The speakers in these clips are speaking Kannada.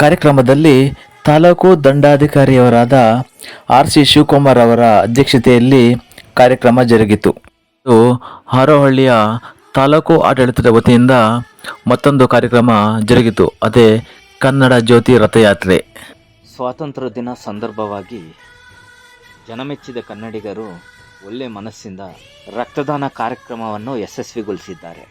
ಕಾರ್ಯಕ್ರಮದಲ್ಲಿ ತಾಲೂಕು ದಂಡಾಧಿಕಾರಿಯವರಾದ ಆರ್ ಸಿ ಶಿವಕುಮಾರ್ ಅವರ ಅಧ್ಯಕ್ಷತೆಯಲ್ಲಿ ಕಾರ್ಯಕ್ರಮ ಜರುಗಿತು. ಹಾರೋಹಳ್ಳಿಯ ತಾಲೂಕು ಆಡಳಿತದ ವತಿಯಿಂದ ಮತ್ತೊಂದು ಕಾರ್ಯಕ್ರಮ ಜರುಗಿತು. ಅದೇ ಕನ್ನಡ ಜ್ಯೋತಿ ರಥಯಾತ್ರೆ. ಸ್ವಾತಂತ್ರ್ಯ ದಿನ ಸಂದರ್ಭವಾಗಿ ಜನಮೆಚ್ಚಿದ ಕನ್ನಡಿಗರು ಒಳ್ಳೆ ಮನಸ್ಸಿಂದ ರಕ್ತದಾನ ಕಾರ್ಯಕ್ರಮವನ್ನು ಯಶಸ್ವಿಗೊಳಿಸಿದ್ದಾರೆ.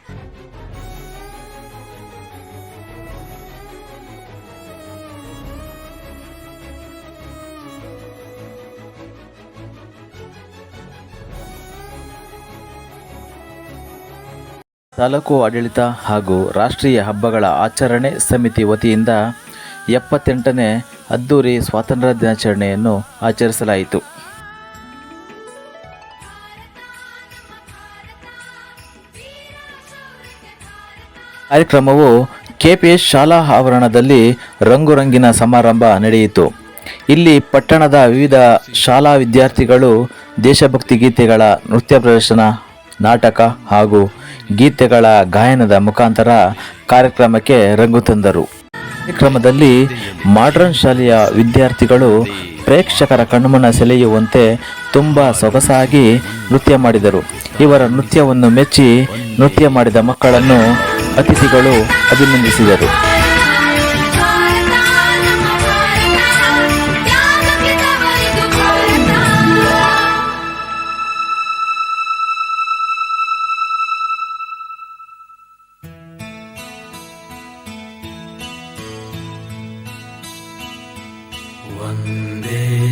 ತಾಲೂಕು ಆಡಳಿತ ಹಾಗೂ ರಾಷ್ಟ್ರೀಯ ಹಬ್ಬಗಳ ಆಚರಣೆ ಸಮಿತಿ ವತಿಯಿಂದ ಎಪ್ಪತ್ತೆಂಟನೇ ಅದ್ದೂರಿ ಸ್ವಾತಂತ್ರ್ಯ ದಿನಾಚರಣೆಯನ್ನು ಆಚರಿಸಲಾಯಿತು. ಕಾರ್ಯಕ್ರಮವು ಕೆಪಿಎಸ್ ಶಾಲಾ ಆವರಣದಲ್ಲಿ ರಂಗುರಂಗಿನ ಸಮಾರಂಭ ನಡೆಯಿತು. ಇಲ್ಲಿ ಪಟ್ಟಣದ ವಿವಿಧ ಶಾಲಾ ವಿದ್ಯಾರ್ಥಿಗಳು ದೇಶಭಕ್ತಿ ಗೀತೆಗಳ ನೃತ್ಯ ಪ್ರದರ್ಶನ, ನಾಟಕ ಹಾಗೂ ಗೀತೆಗಳ ಗಾಯನದ ಮುಖಾಂತರ ಕಾರ್ಯಕ್ರಮಕ್ಕೆ ರಂಗು ತಂದರು. ಕಾರ್ಯಕ್ರಮದಲ್ಲಿ ಮಾಡ್ರನ್ ಶಾಲೆಯ ವಿದ್ಯಾರ್ಥಿಗಳು ಪ್ರೇಕ್ಷಕರ ಕಣ್ಮನ ಸೆಳೆಯುವಂತೆ ತುಂಬ ಸೊಗಸಾಗಿ ನೃತ್ಯ ಮಾಡಿದರು. ಇವರ ನೃತ್ಯವನ್ನು ಮೆಚ್ಚಿ ನೃತ್ಯ ಮಾಡಿದ ಮಕ್ಕಳನ್ನು ಅತಿಥಿಗಳು ಅಭಿನಂದಿಸಿದರು. One day.